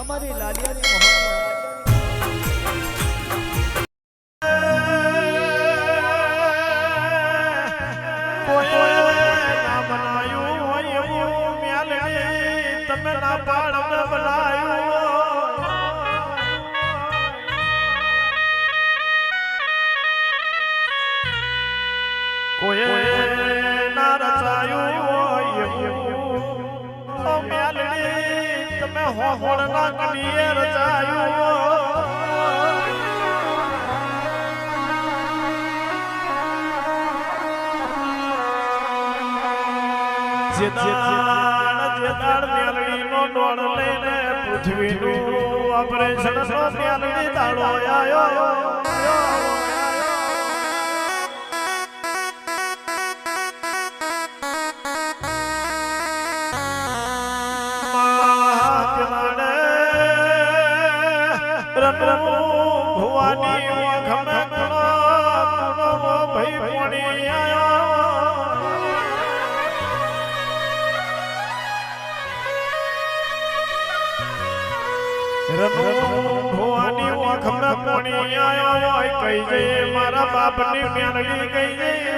આ મારી લાલિયાની મોહબ્બત હોહોળ ના કડીએ રચાયું જેદાણ જેદાણ મ્યાલડીનો ડોળ લઈને પૃથ્વીનું દાડો ભવાની ભવાની વખમે પોણી આયો કઈ જઈએ મારા બાપની મેલડી કઈ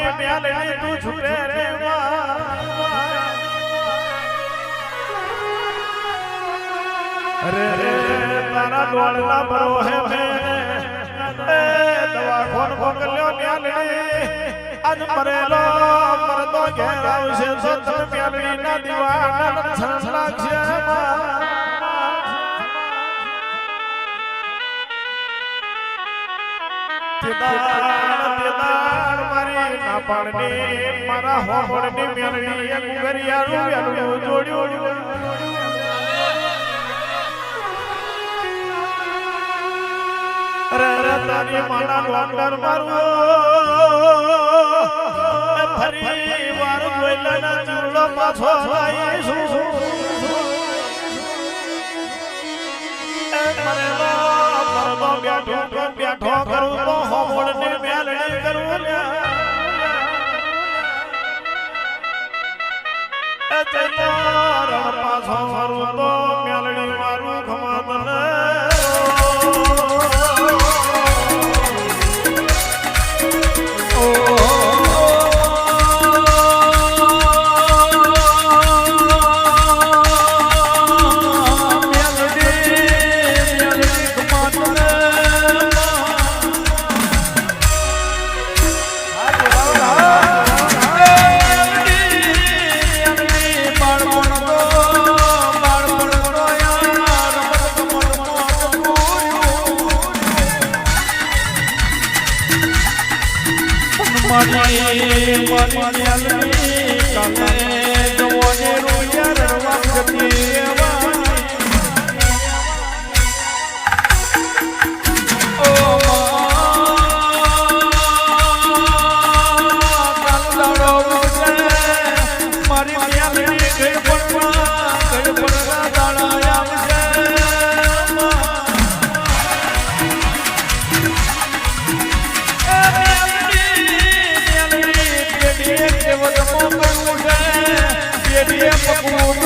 બાપની મેલડી તું છૂટે રે અરે રે તારા ડોળના ભરો હે હે. દવા ખોન ખોકલ્યો મ્યાલડી આજ મરેલો મરદો ઘેર આવશે તો તમે મ્યાલડી ના દીવાના છણ લાગશે તેદાણ તેદાણ મારી ના મારા લોંડર મારું ફરી વાર જોઈલાના ચૂડો મરદો બેઠો તો બેઠો કરું તો ચૈતો પાછો તો તારા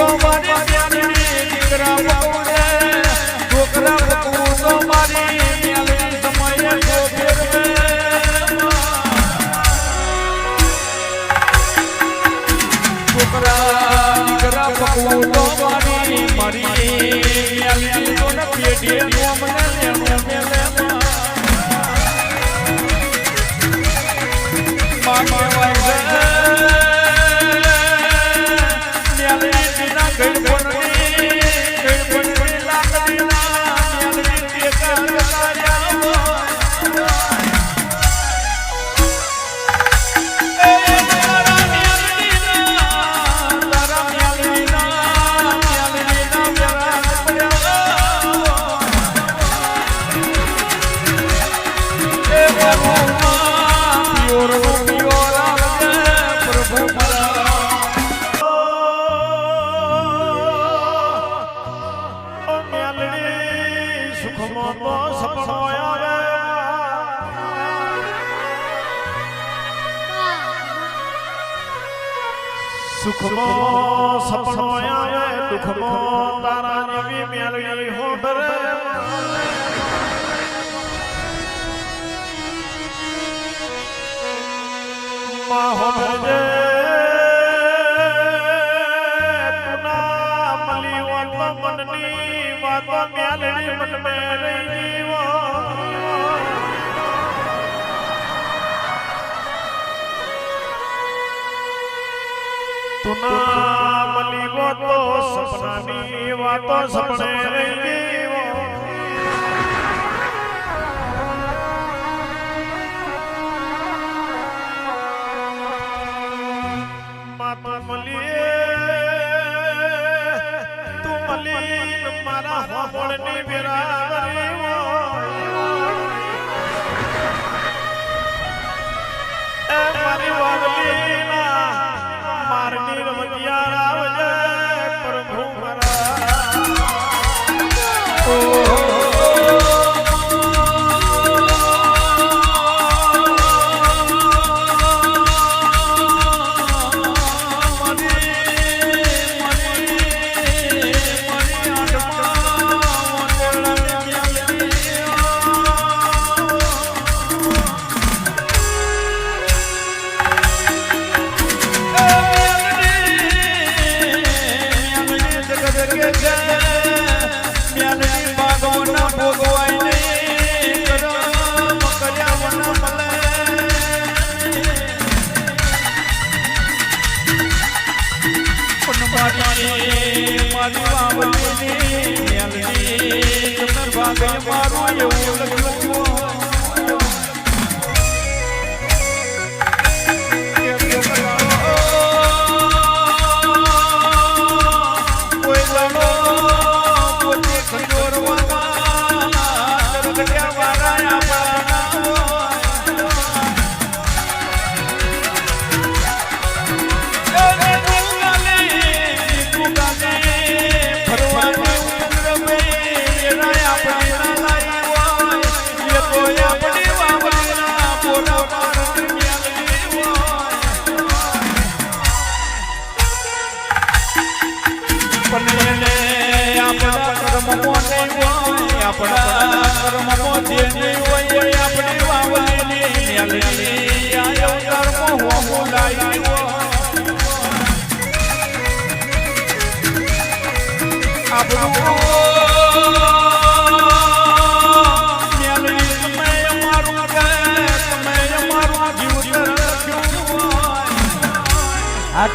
માં હોજે પુના મલી વાતો મેલડી મન વાતો સપનાની રહી.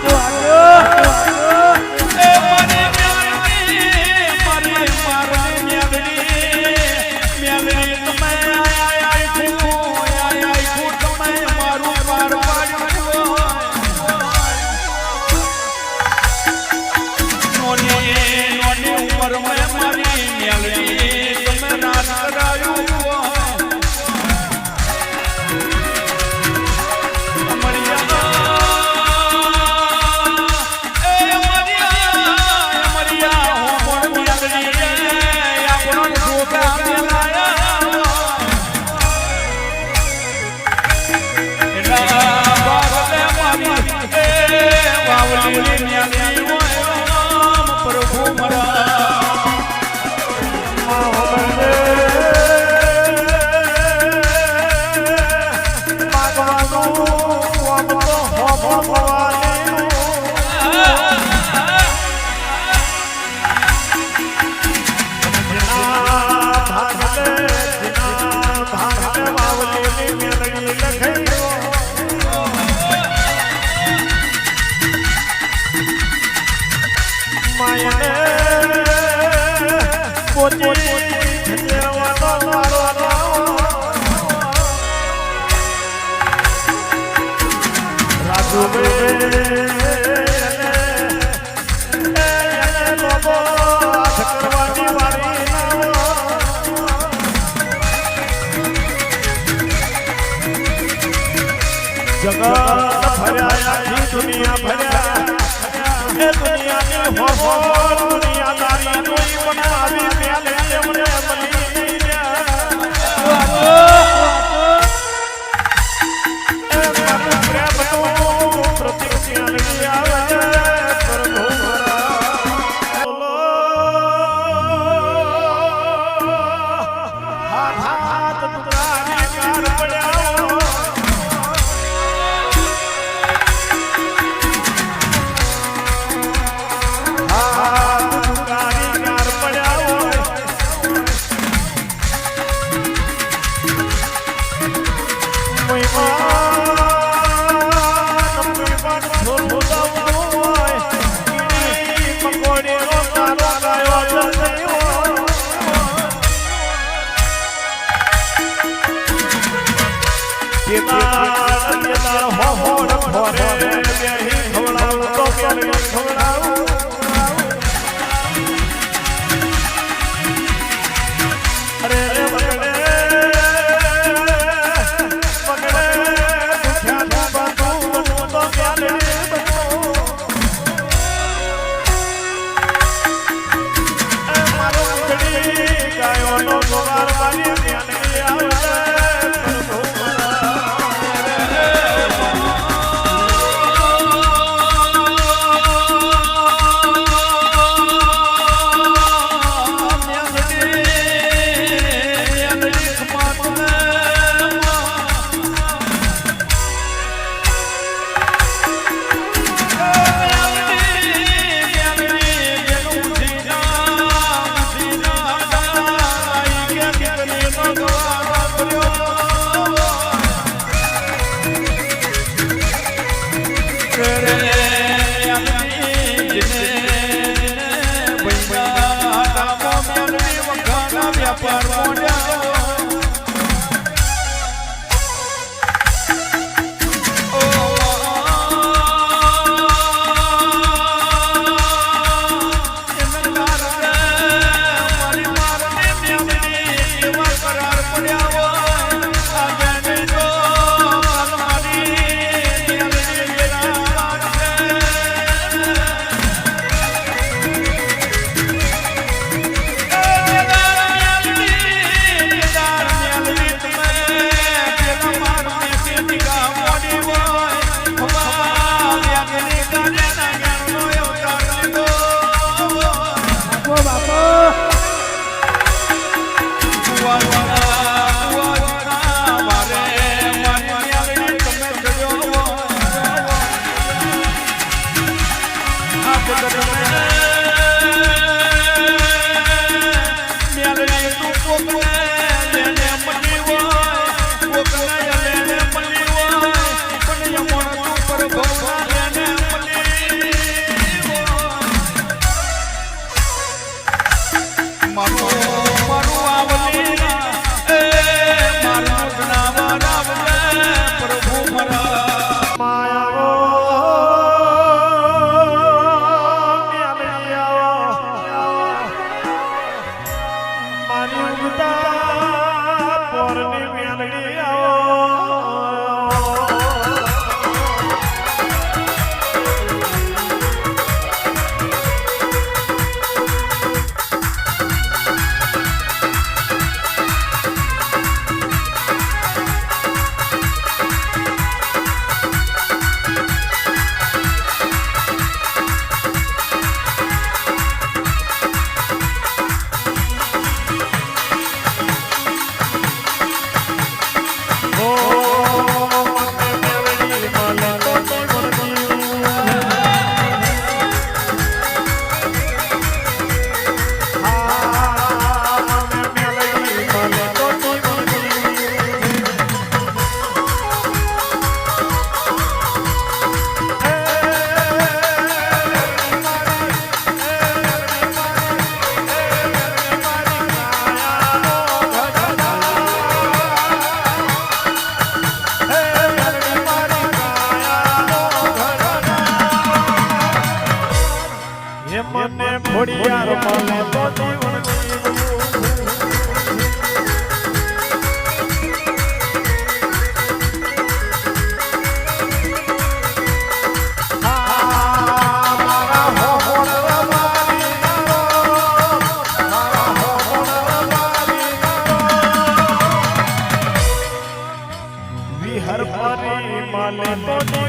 不哥 જગત ભરાયા દુનિયા ભરાયા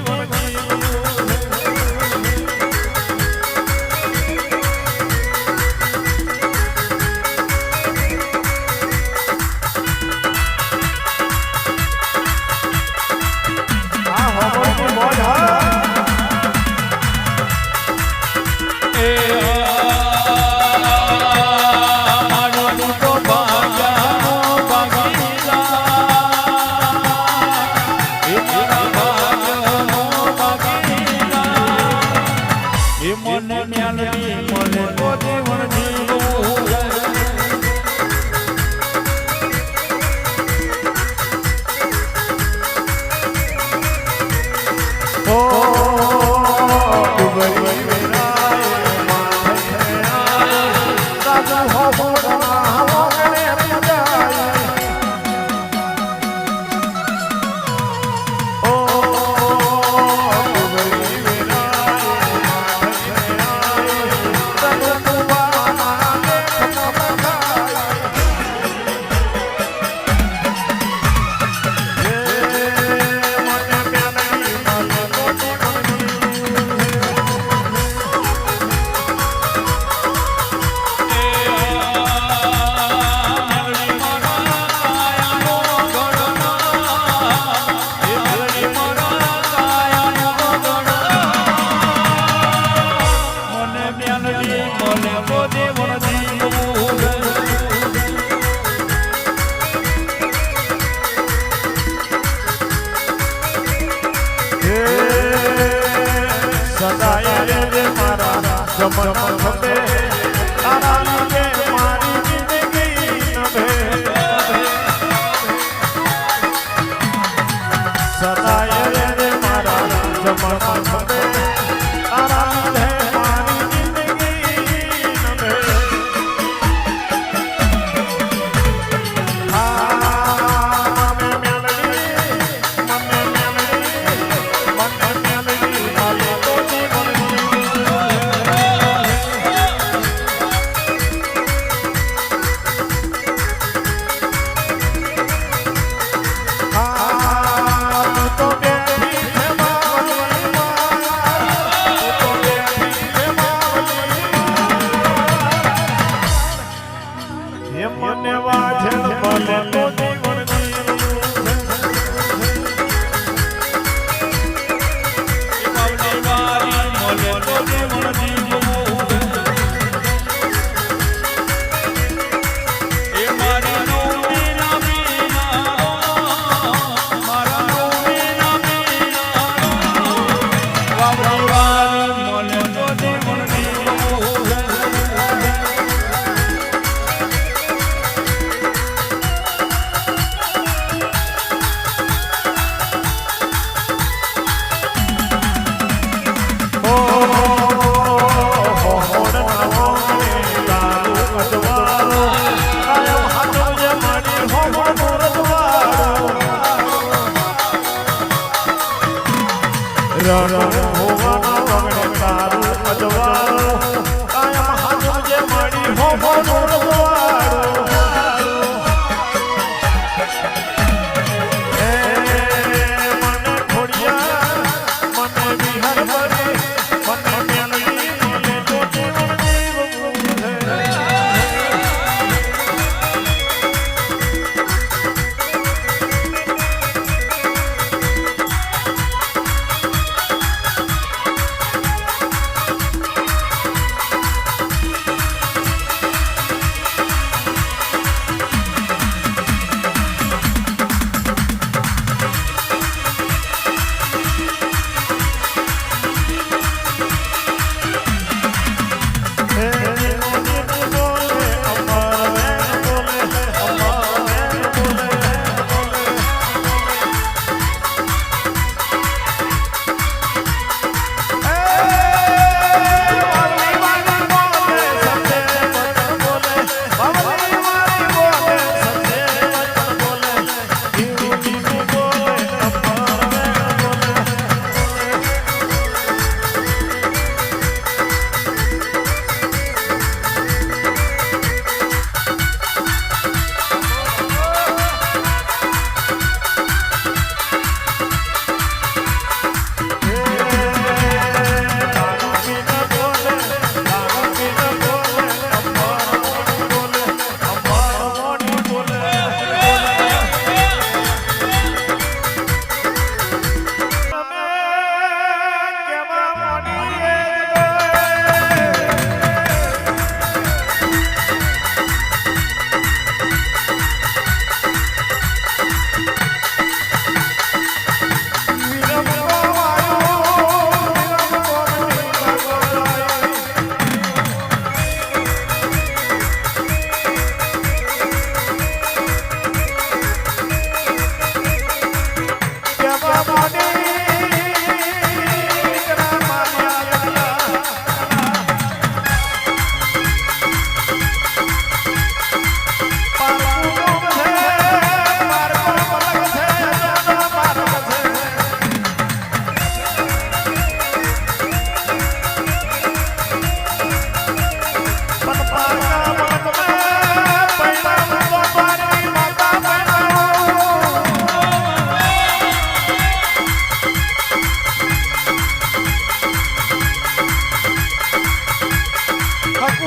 તો સદાય રે મારા જમન ખપે તારા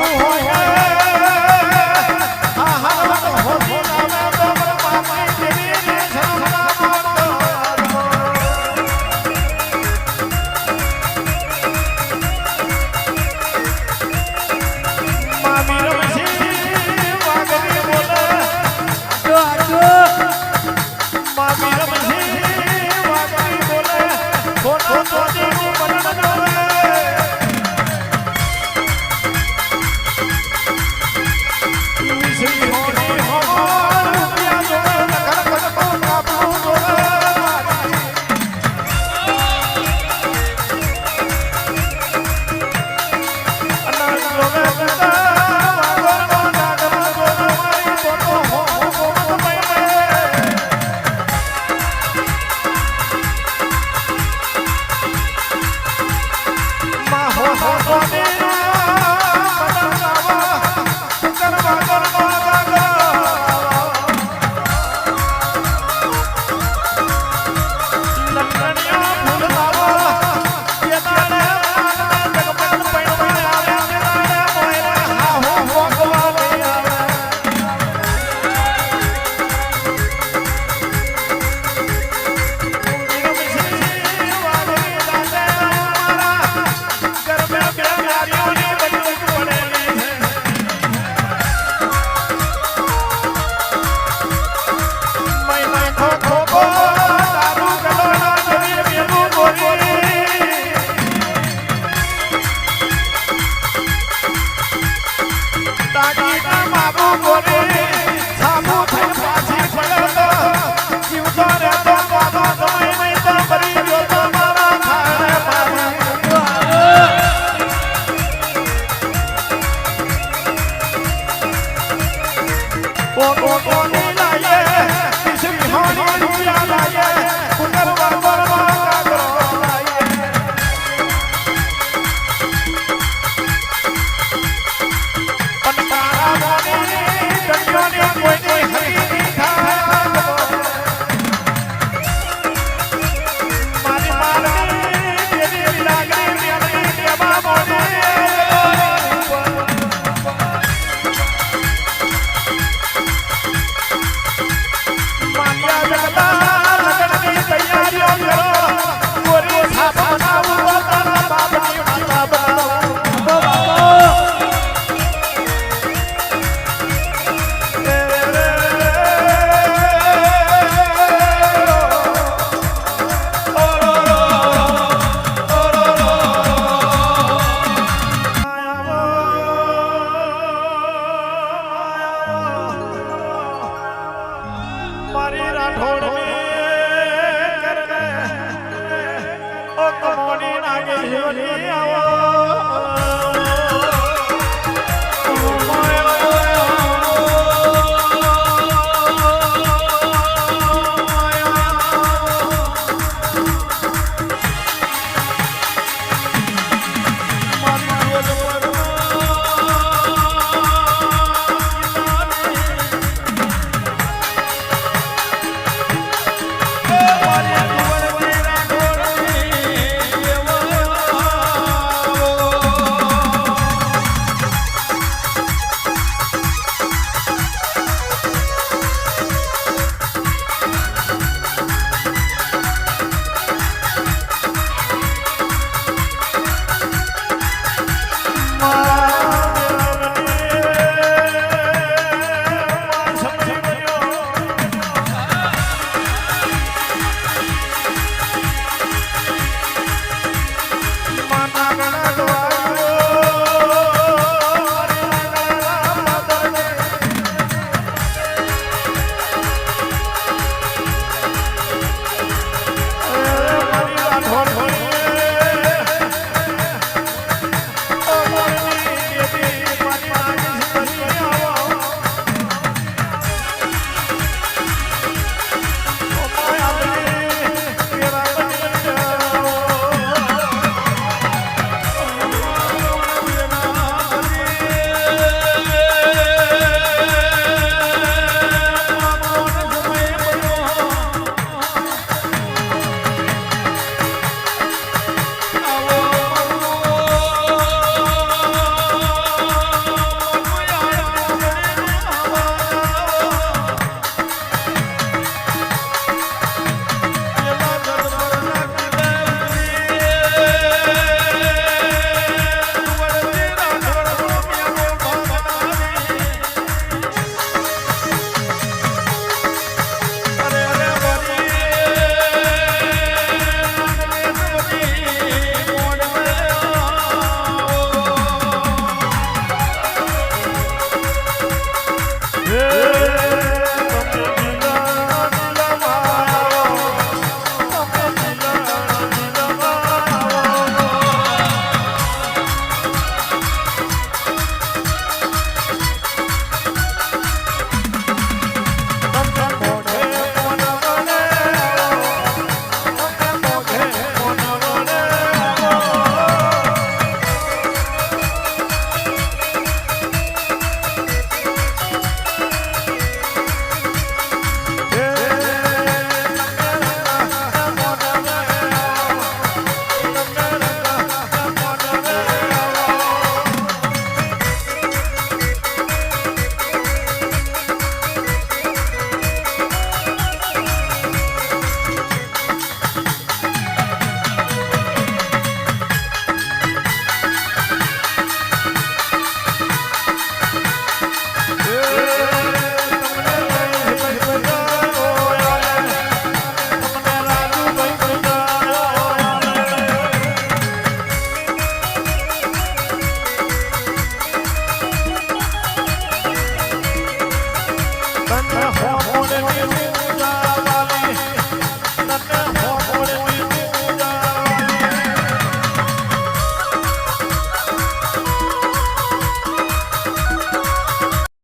એ